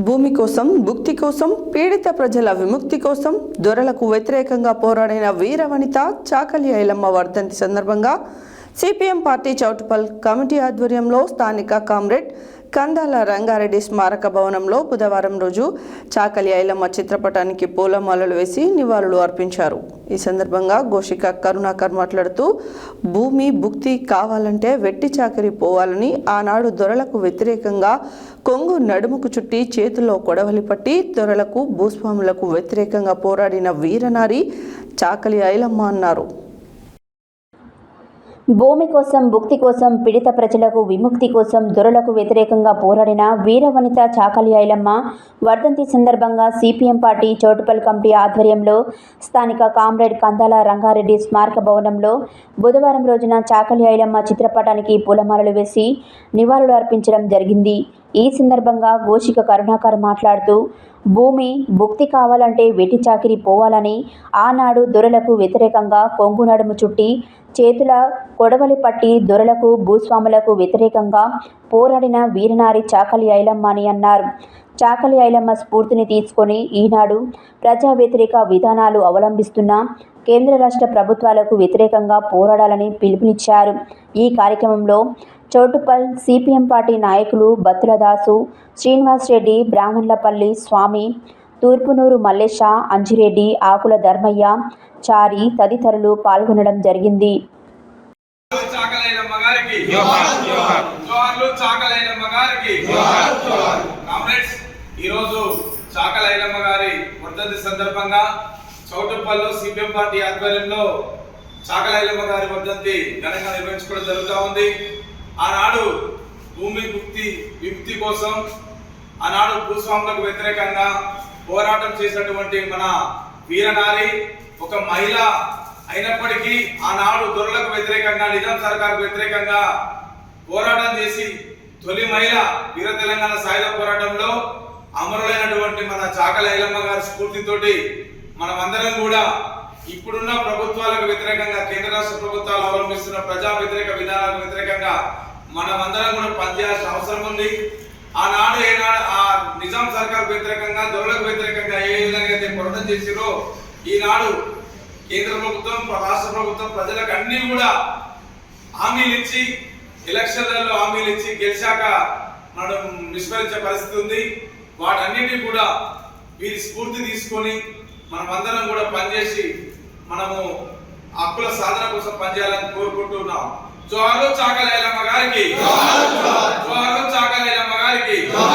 భూమి కోసం భుక్తి కోసం పీడిత ప్రజల విముక్తి కోసం దొరలకు వ్యతిరేకంగా పోరాడిన వీరవనిత చాకలి ఐలమ్మ వర్ధంతి సందర్భంగా సిపిఎం పార్టీ చౌటుపల్ కమిటీ ఆధ్వర్యంలో స్థానిక కామ్రేడ్ కందాల రంగారెడ్డి స్మారక భవనంలో బుధవారం రోజు చాకలి ఐలమ్మ చిత్రపటానికి పూలమాలలు వేసి నివాళులు అర్పించారు. ఈ సందర్భంగా గోషిక కరుణాకర్ మాట్లాడుతూ భూమి భుక్తి కావాలంటే వెట్టి చాకరి పోవాలని ఆనాడు దొరలకు వ్యతిరేకంగా కొంగు నడుముకు చుట్టి చేతుల్లో కొడవలి పట్టి దొరలకు భూస్వాములకు వ్యతిరేకంగా పోరాడిన వీరనారి చాకలి ఐలమ్మ అన్నారు. భూమి కోసం భుక్తి కోసం పీడిత ప్రజలకు విముక్తి కోసం దొరలకు వ్యతిరేకంగా పోరాడిన వీరవనిత చాకలి ఐలమ్మ వర్ధంతి సందర్భంగా సిపిఎం పార్టీ చోటుపల్ కమిటీ ఆధ్వర్యంలో స్థానిక కామ్రేడ్ కందాల రంగారెడ్డి స్మారక భవనంలో బుధవారం రోజున చాకలి ఐలమ్మ చిత్రపటానికి పూలమాలలు వేసి నివాళులు అర్పించడం జరిగింది. ఈ సందర్భంగా గోషిక కరుణాకర్ మాట్లాడుతూ భూమి భుక్తి కావాలంటే వెట్టి చాకిరి పోవాలని ఆనాడు దొరలకు వ్యతిరేకంగా కొంగు నడుము చుట్టి చేతుల కొడవలి పట్టి దొరలకు భూస్వాములకు వ్యతిరేకంగా పోరాడిన వీరనారి చాకలి ఐలమ్మ అని అన్నారు. చాకలి ఐలమ్మ స్ఫూర్తిని తీసుకొని ఈనాడు ప్రజా వ్యతిరేక విధానాలు అవలంబిస్తున్న కేంద్ర రాష్ట్ర ప్రభుత్వాలకు వ్యతిరేకంగా పోరాడాలని పిలుపునిచ్చారు. ఈ కార్యక్రమంలో చౌటుపల్ సిపిఎం పార్టీ నాయకులు బత్తుల శ్రీనివాసరెడ్డి బ్రాహ్మణ్లపల్లి స్వామి తూర్పునూరు మల్లేష అంజిరెడ్డి ఆకుల ధర్మయ్య చారి తదితరులు పాల్గొనడం జరిగింది. ఈరోజు చాకలైనమ్మ గారి వర్ధంతి సందర్భంగా చౌటుప్పల్లో సిపిఎం పార్టీ ఆధ్వర్యంలో చాకలైలమ్మ గారి వర్ధంతి ఘనంగా నిర్వహించుకోవడం జరుగుతూ ఉంది. ఆనాడు భూమి ముక్తి విముక్తి కోసం ఆనాడు భూస్వాములకు వ్యతిరేకంగా పోరాటం చేసినటువంటి మన వీరనారి ఒక మహిళ అయినప్పటికీ ఆనాడు దొరలకు వ్యతిరేకంగా నిజాం సర్కార్కు వ్యతిరేకంగా పోరాటం చేసి తొలి మహిళ వీర తెలంగాణ సాయుధ పోరాటంలో అమరులైనటువంటి మన చాకల ఐలమ్మ గారి స్ఫూర్తితోటి మనమందరం కూడా ఇప్పుడున్న ప్రభుత్వాలకు వ్యతిరేకంగా కేంద్ర రాష్ట్ర ప్రభుత్వాలు అవలంబిస్తున్న ప్రజా వ్యతిరేక విధానాలకు వ్యతిరేకంగా మనమందరం కూడా పనిచేయాల్సిన అవసరం ఉంది. ఆనాడు ఏనాడు ఆ నిజాం సర్కార్ వ్యతిరేకంగా దొరలకు వ్యతిరేకంగా ఏ విధంగా అయితే పోరాటం చేసిరో ఈనాడు కేంద్ర ప్రభుత్వం రాష్ట్ర ప్రభుత్వం ప్రజలకు అన్ని కూడా హామీలు ఇచ్చి ఎలక్షన్లలో హామీలు ఇచ్చి గెలిచాక మనం విస్మరించే పరిస్థితి ఉంది. వాటన్నిటిని కూడా వీరి స్ఫూర్తి తీసుకొని మనమందరం కూడా పనిచేసి మనము హక్కుల సాధన కోసం పనిచేయాలని కోరుకుంటున్నాం. జోహార్లు చాకలైలమ్మ గారికి జోహార్లు చాకలైలమ్మ గారికి వర్ధిల్లాలి